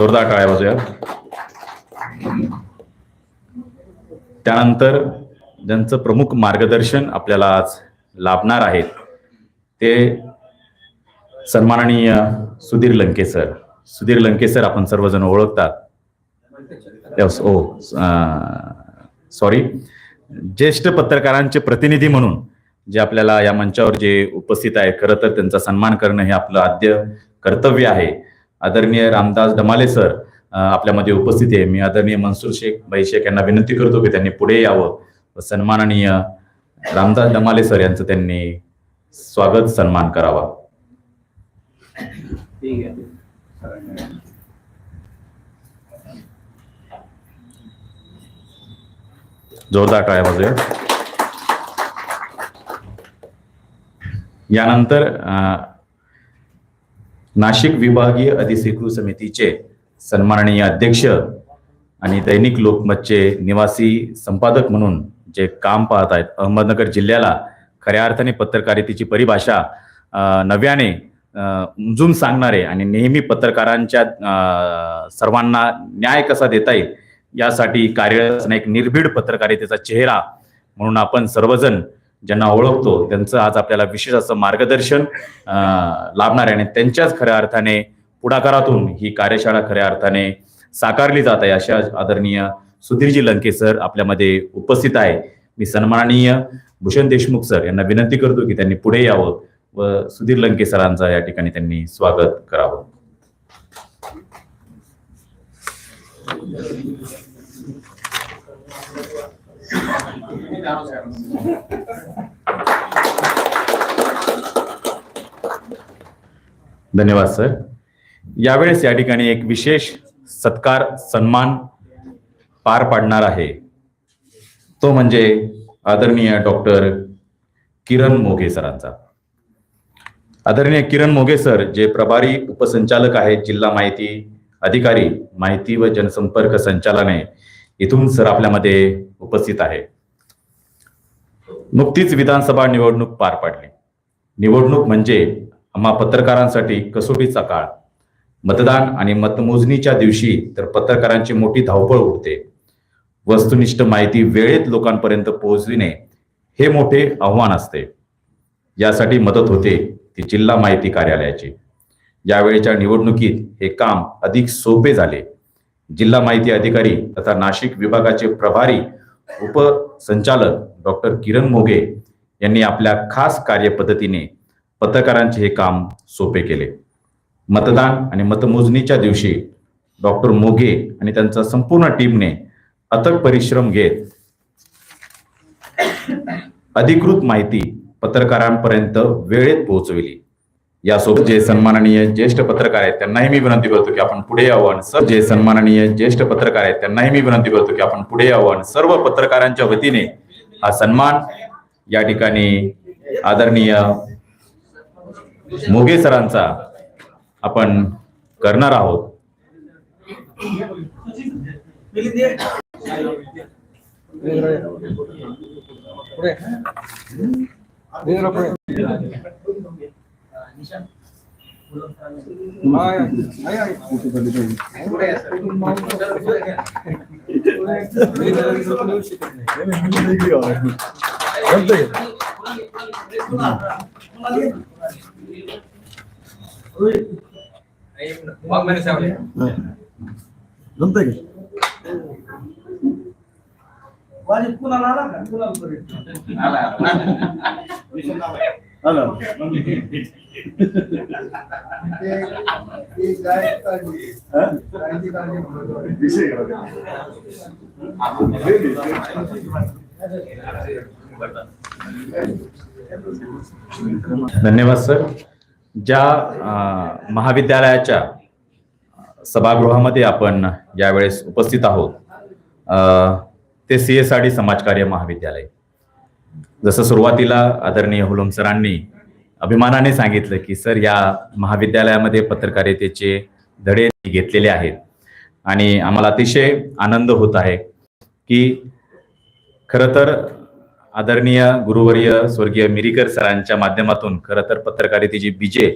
जोरदार टाळ्या वाजूया त्यानंतर ज्यांचं प्रमुख मार्गदर्शन आपल्याला आज लाभणार आहेत ते सन्माननीय सुधीर लंके सर. सुधीर लंके सर आपण सर्वजण ओळखतात. ओ सॉरी oh, uh, ज्येष्ठ पत्रकारांचे प्रतिनिधी म्हणून जे आपल्याला या मंचावर जे उपस्थित आहे खरं तर त्यांचा सन्मान करणं हे आपलं आद्य कर्तव्य आहे. आदरणीय रामदास डमाले सर आपल्यामध्ये उपस्थित आहे. मी आदरणीय मनसूर शेख भाई शेख यांना विनंती करतो की त्यांनी पुढे यावं. सन्माननीय रामदास डमाले सर यांचं त्यांनी स्वागत सन्मान करावा. जोरदार टाळ्या वाजूया. यानंतर नाशिक विभागीय अधिसेकृत समितीचे सन्माननीय अध्यक्ष आणि दैनिक लोकमतचे निवासी संपादक म्हणून जे काम पाहत आहेत अहमदनगर जिल्ह्याला खऱ्या अर्थाने पत्रकारितेची परिभाषा नव्याने उमजून सांगणारे आणि नेहमी पत्रकारांच्या सर्वांना न्याय कसा देता येईल यासाठी कार्यरत एक निर्भीड पत्रकारितेचा चेहरा म्हणून आपण सर्वजण ज्यांना ओळखतो त्यांचं आज आपल्याला विशेष असं मार्गदर्शन अं, लाभणार आहे. आणि त्यांच्याच खऱ्या अर्थाने पुढाकारातून ही कार्यशाळा खऱ्या अर्थाने साकारली जात आहे अशा आदरणीय सुधीरजी लंके सर आपल्यामध्ये उपस्थित आहे. मी सन्माननीय भूषण देशमुख सर यांना विनंती करतो की त्यांनी पुढे यावं व सुधीर लंके सरांचा या ठिकाणी त्यांनी स्वागत करावं. धन्यवाद सर यावेळेस या ठिकाणी एक विशेष सत्कार सन्मान पार पाडणार आहे. तो म्हणजे आदरणीय डॉक्टर किरण मोघे सरांचा. आदरणीय किरण मोघे सर जे प्रभारी उपसंचालक आहेत जिल्हा माहिती अधिकारी माहिती व जनसंपर्क संचालने इथून सर आपल्यामध्ये उपस्थित आहे. नुकतीच विधानसभा निवडणूक पार पाडली. निवडणूक म्हणजे आम्हा पत्रकारांसाठी कसोटीचा काळ. मतदान आणि मतमोजणीच्या दिवशी तर पत्रकारांची मोठी धावपळ उठते वस्तुनिष्ठ माहिती वेळेत लोकांपर्यंत पोहोचविणे हे मोठे आव्हान असते. यासाठी मदत होते ती जिल्हा माहिती कार्यालयाची. यावेळच्या निवडणुकीत हे काम अधिक सोपे झाले. जिल्हा माहिती अधिकारी तथा नाशिक विभागाचे प्रभारी उपसंचालक डॉक्टर किरण मोगे यांनी आपल्या खास कार्यपद्धतीने पत्रकारांचे हे काम सोपे केले. मतदान आणि मतमोजणीच्या दिवशी डॉक्टर मोगे आणि त्यांचा संपूर्ण टीमने अथक परिश्रम घेत अधिकृत माहिती पत्रकारांपर्यंत वेळेत पोहोचविली. यासोबत जे सन्माननीय ज्येष्ठ पत्रकार आहेत त्यांनाही मी विनंती करतो की आपण पुढे यावं आणि सर जे सन्माननीय ज्येष्ठ पत्रकार आहेत त्यांनाही मी विनंती करतो की आपण पुढे यावं आणि सर्व पत्रकारांच्या वतीने हा सन्मान या ठिकाणी आदरणीय मोगे सरांचा आपण करणार आहोत. जमतंय का आला विषय धन्यवाद सर. ज्या महाविद्यालयाच्या सभागृहामध्ये आपण यावेळेस उपस्थित आहोत ते सी एस आर डी समाजकार्य महाविद्यालय. जसं सुरुवातीला आदरणीय हुलुम सरांनी अभिमानाने सांगितलं की सर या महाविद्यालयामध्ये पत्रकारितेचे धडे घेतलेले आहेत. आणि आम्हाला अतिशय आनंद होत आहे की खरं तर आदरणीय गुरुवर्य स्वर्गीय मिरीकर सरांच्या माध्यमातून खरं तर पत्रकारितेची बीजे